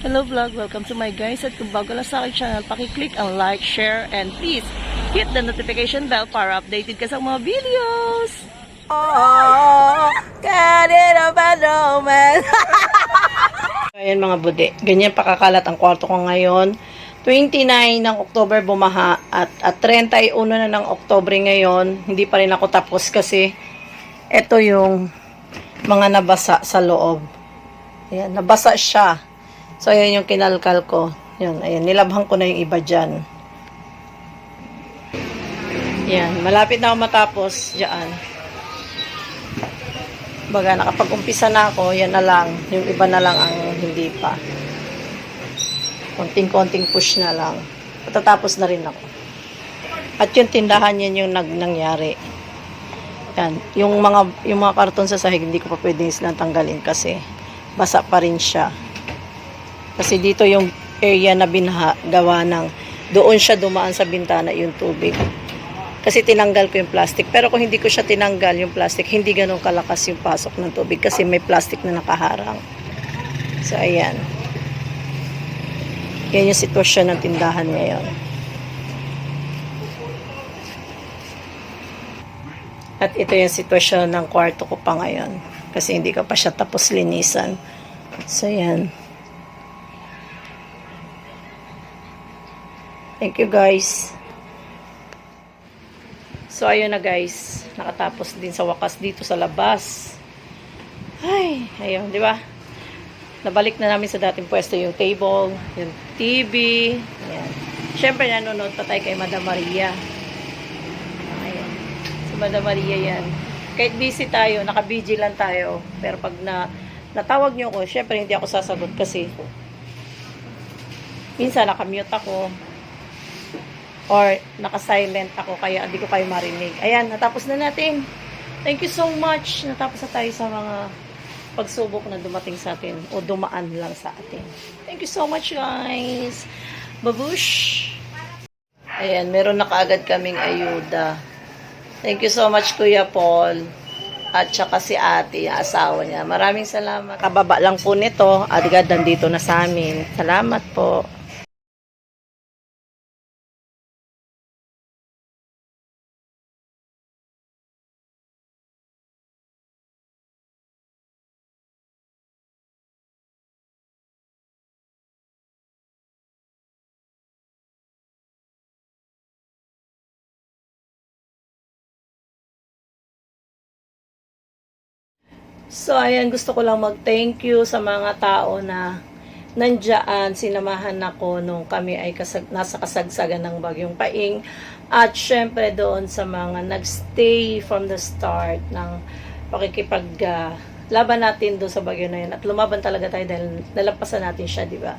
Hello vlog, welcome to my guys at kung bago lang sa aking channel, pakiclick ang like, share, and please hit the notification bell para updated ka sa mga videos. Oh, kanina ba naman? Ayan mga bude, ganyan pakakalat ang kwarto ko ngayon. 29 ng October bumaha at, at 31 na ng October ngayon. Hindi pa rin ako tapos kasi ito yung mga nabasa sa loob. Ayan, nabasa siya. So, ayan yung kinalkal ko. Yun, ayan, nilabhan ko na yung iba dyan. Yan, malapit na ako matapos dyan. Baga, nakapag-umpisa na ako, yan na lang. Yung iba na lang ang hindi pa. Konting-konting push na lang. Patatapos na rin ako. At yung tindahan yan yung nag nangyari. Yan. Yung mga, yung mga karton sa sahig, hindi ko pa pwedeng silang tanggalin kasi basa pa rin siya. Kasi dito yung area na binha, gawa ng, doon siya dumaan sa bintana yung tubig. Kasi tinanggal ko yung plastic. Pero kung hindi ko siya tinanggal yung plastic, hindi ganun kalakas yung pasok ng tubig kasi may plastic na nakaharang. So, ayan. Yan yung sitwasyon ng tindahan ngayon. At ito yung sitwasyon ng kwarto ko pa ngayon. Kasi hindi ko pa siya tapos linisan. So, yan. Thank you guys. So, ayun na guys. Nakatapos din sa wakas dito sa labas. Ay, ayun, di ba? Nabalik na namin sa dating pwesto yung table, yung TV. Ayan. Siyempre, nanonood pa tayo kay Madam Maria. Ayan. Si Madam Maria yan. Kahit busy tayo, naka-busy lang tayo. Pero pag na, natawag niyo ako, siyempre hindi ako sasagot kasi minsan nakamute ako or naka-silent ako kaya hindi ko kayo marinig. Ayan, natapos na natin. Thank you so much. Natapos na tayo sa mga pagsubok na dumating sa atin o dumaan lang sa atin. Thank you so much guys. Babush! Ayan, meron na kaagad kaming ayuda. Thank you so much Kuya Paul. At saka si ate, asawa niya. Maraming salamat. Kababa lang po nito. Agad nandito na sa amin. Salamat po. So, ayan, gusto ko lang mag-thank you sa mga tao na nandyan, sinamahan ako nung kami ay kasag, nasa kasagsagan ng bagyong paing. At syempre doon sa mga nagstay from the start ng pakikipag ah, laban natin doon sa bagyo na yun. At lumaban talaga tayo dahil nalampasan natin siya, di ba?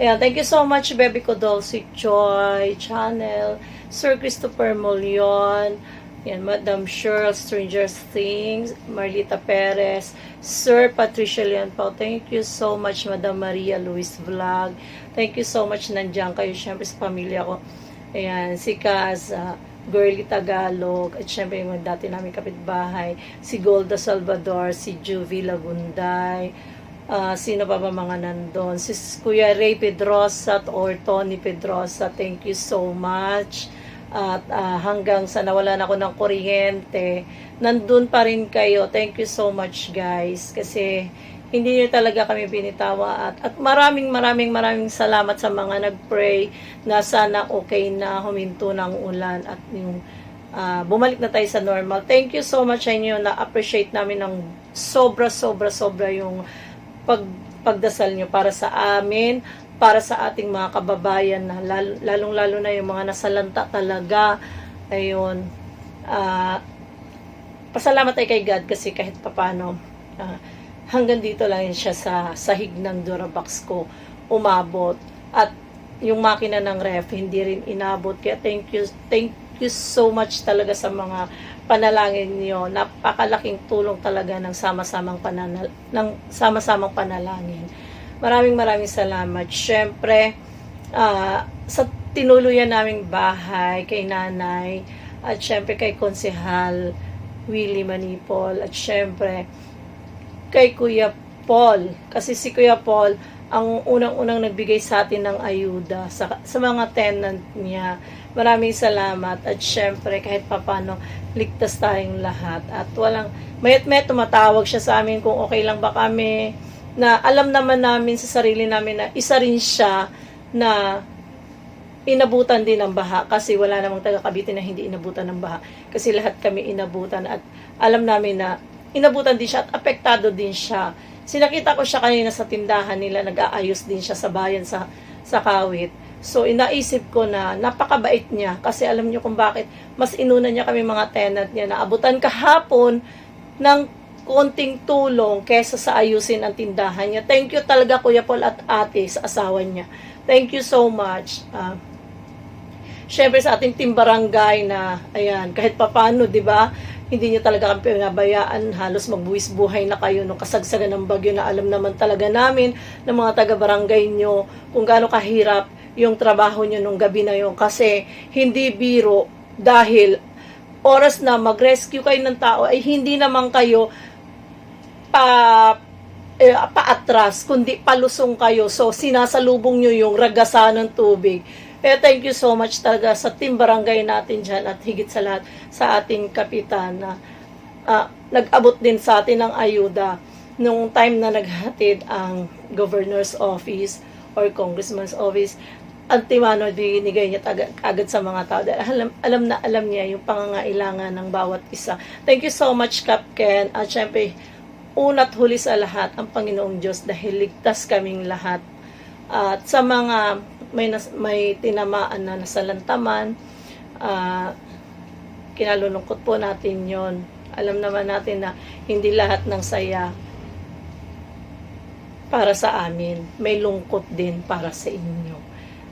Ayan, thank you so much, Baby ko Dulce Joy, Channel, Sir Christopher Molion, yan, Madam Cheryl, Stranger Things, Marlita Perez, Sir Patricia Leon Pao, thank you so much, Madam Maria Luis Vlog, thank you so much, nandiyan kayo, syempre sa pamilya ko, ayan, si Kaz, uh, Girly Tagalog, at syempre yung dati namin kapitbahay, si Golda Salvador, si Juvie Lagunday, Ah, sino pa ba mga nandun? Si Kuya Ray Pedrosa or Tony Pedrosa, thank you so much. At ah, hanggang sa nawalan ako ng kuryente, nandun pa rin kayo. Thank you so much guys. Kasi hindi niyo talaga kami binitawa. At, at maraming maraming maraming salamat sa mga nagpray na sana okay na huminto ng ulan at yung ah, bumalik na tayo sa normal. Thank you so much sa inyo na appreciate namin ng sobra sobra sobra yung pag, pagdasal nyo para sa amin, para sa ating mga kababayan na lalo, lalong-lalo na yung mga nasalanta talaga. Ayun. ah pasalamat tayo kay God kasi kahit papano ah, hanggang dito lang siya sa sahig ng Durabox ko umabot. At yung makina ng ref hindi rin inabot. Kaya thank you, thank you so much talaga sa mga panalangin niyo. Napakalaking tulong talaga ng sama-samang pananal ng sama-samang panalangin. Maraming maraming salamat. Syempre, ah, sa tinuluyan naming bahay kay nanay at syempre kay konsehal Willie Manipol at syempre kay Kuya Paul kasi si Kuya Paul ang unang-unang nagbigay sa atin ng ayuda sa, sa mga tenant niya. Maraming salamat at syempre kahit papano ligtas tayong lahat at walang mayat may tumatawag siya sa amin kung okay lang ba kami na alam naman namin sa sarili namin na isa rin siya na inabutan din ng baha kasi wala namang taga Cavite na hindi inabutan ng baha kasi lahat kami inabutan at alam namin na inabutan din siya at apektado din siya. Sinakita ko siya kanina sa tindahan nila, nag-aayos din siya sa bayan sa, sa Kawit. So, inaisip ko na napakabait niya kasi alam niyo kung bakit mas inuna niya kami mga tenant niya na abutan kahapon ng konting tulong kesa sa ayusin ang tindahan niya. Thank you talaga Kuya Paul at ate sa asawa niya. Thank you so much. Ah, Siyempre sa ating team barangay na, ayan, kahit papano, di ba, hindi niyo talaga kami pinabayaan, halos magbuwis buhay na kayo nung kasagsagan ng bagyo na alam naman talaga namin ng mga taga-barangay nyo kung gaano kahirap yung trabaho nyo nung gabi na yun. Kasi hindi biro dahil oras na mag-rescue kayo ng tao ay hindi naman kayo pa eh, paatras, kundi palusong kayo. So, sinasalubong nyo yung ragasan ng tubig. Kaya thank you so much talaga sa team barangay natin dyan at higit sa lahat sa ating kapitan na ah, nag-abot din sa atin ng ayuda nung time na naghatid ang governor's office or congressman's office ang timano binigay niya taga- agad sa mga tao dahil alam, alam na alam niya yung pangangailangan ng bawat isa. Thank you so much, Capken. At syempre, una't huli sa lahat ang Panginoong Diyos dahil ligtas kaming lahat. At sa mga may, nas, may tinamaan na nasalantaman, ah, kinalulungkot po natin yon. Alam naman natin na hindi lahat ng saya para sa amin. May lungkot din para sa inyo.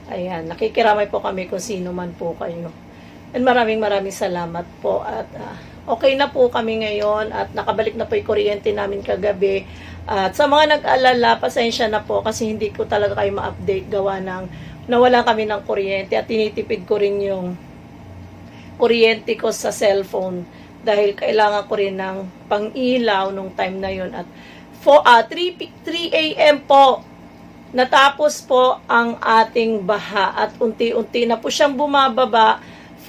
Ayan, nakikiramay po kami kung sino man po kayo. And maraming maraming salamat po at ah, okay na po kami ngayon at nakabalik na po yung kuryente namin kagabi. At sa mga nag-alala, pasensya na po kasi hindi ko talaga kayo ma-update gawa ng nawala kami ng kuryente at tinitipid ko rin yung kuryente ko sa cellphone dahil kailangan ko rin ng pang-ilaw nung time na yun at 4, ah 3, p- 3 a.m. po natapos po ang ating baha at unti-unti na po siyang bumababa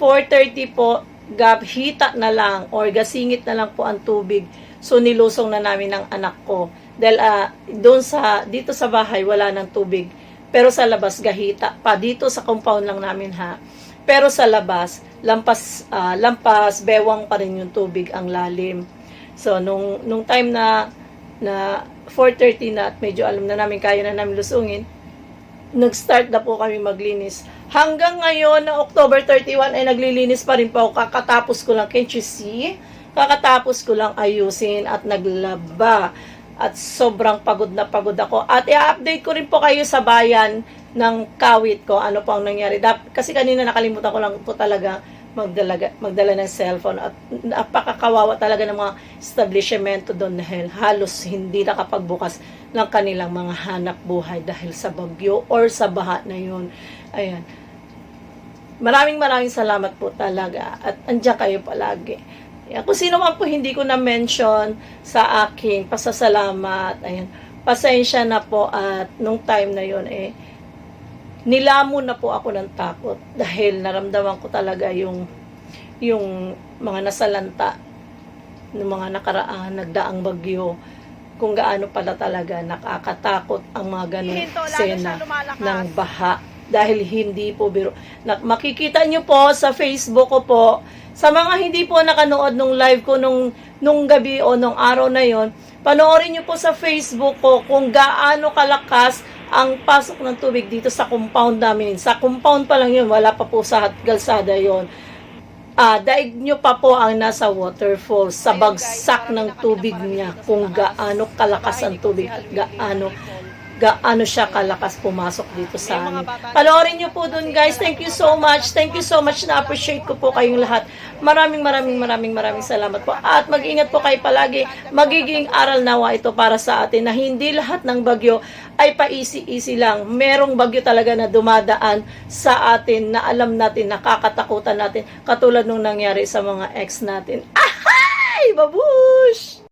4.30 po gabhita na lang or gasingit na lang po ang tubig. So nilusong na namin ng anak ko. Dahil ah, doon sa dito sa bahay wala ng tubig. Pero sa labas gahita pa. Dito sa compound lang namin ha. Pero sa labas lampas ah, lampas bewang pa rin yung tubig ang lalim. So nung nung time na na 4.30 na at medyo alam na namin kaya na namin lusungin nag-start na po kami maglinis. Hanggang ngayon, na October 31, ay naglilinis pa rin po. Kakatapos ko lang, can't you see? Kakatapos ko lang ayusin at naglaba. At sobrang pagod na pagod ako. At i-update ko rin po kayo sa bayan ng kawit ko. Ano po ang nangyari. Kasi kanina nakalimutan ko lang po talaga magdala, magdala ng cellphone at napakakawawa talaga ng mga establishmento doon dahil halos hindi nakapagbukas ng kanilang mga hanap buhay dahil sa bagyo or sa baha na yun. Ayan. Maraming maraming salamat po talaga at andyan kayo palagi. Ayan. Kung sino man po hindi ko na-mention sa aking pasasalamat, ayan, pasensya na po at nung time na yun eh, nilamon na po ako ng takot dahil naramdaman ko talaga yung yung mga nasalanta ng mga nakaraan, nagdaang bagyo, kung gaano pala talaga nakakatakot ang mga Hinto, lalo sena ng baha dahil hindi po biro. Makikita nyo po sa Facebook ko po, sa mga hindi po nakanood nung live ko nung, nung gabi o nung araw na yon, panoorin nyo po sa Facebook ko kung gaano kalakas ang pasok ng tubig dito sa compound namin. Sa compound pa lang yun, wala pa po sa galsada yon. Ah, daig nyo pa po ang nasa waterfall sa bagsak ng tubig niya kung gaano kalakas ang tubig gaano gaano siya kalakas pumasok dito sa amin. Panoorin niyo po dun guys. Thank you so much. Thank you so much. Na-appreciate ko po kayong lahat. Maraming maraming maraming maraming salamat po. At mag-ingat po kayo palagi. Magiging aral nawa ito para sa atin na hindi lahat ng bagyo ay pa-easy-easy lang. Merong bagyo talaga na dumadaan sa atin na alam natin, nakakatakutan natin. Katulad nung nangyari sa mga ex natin. Ahay! Babush!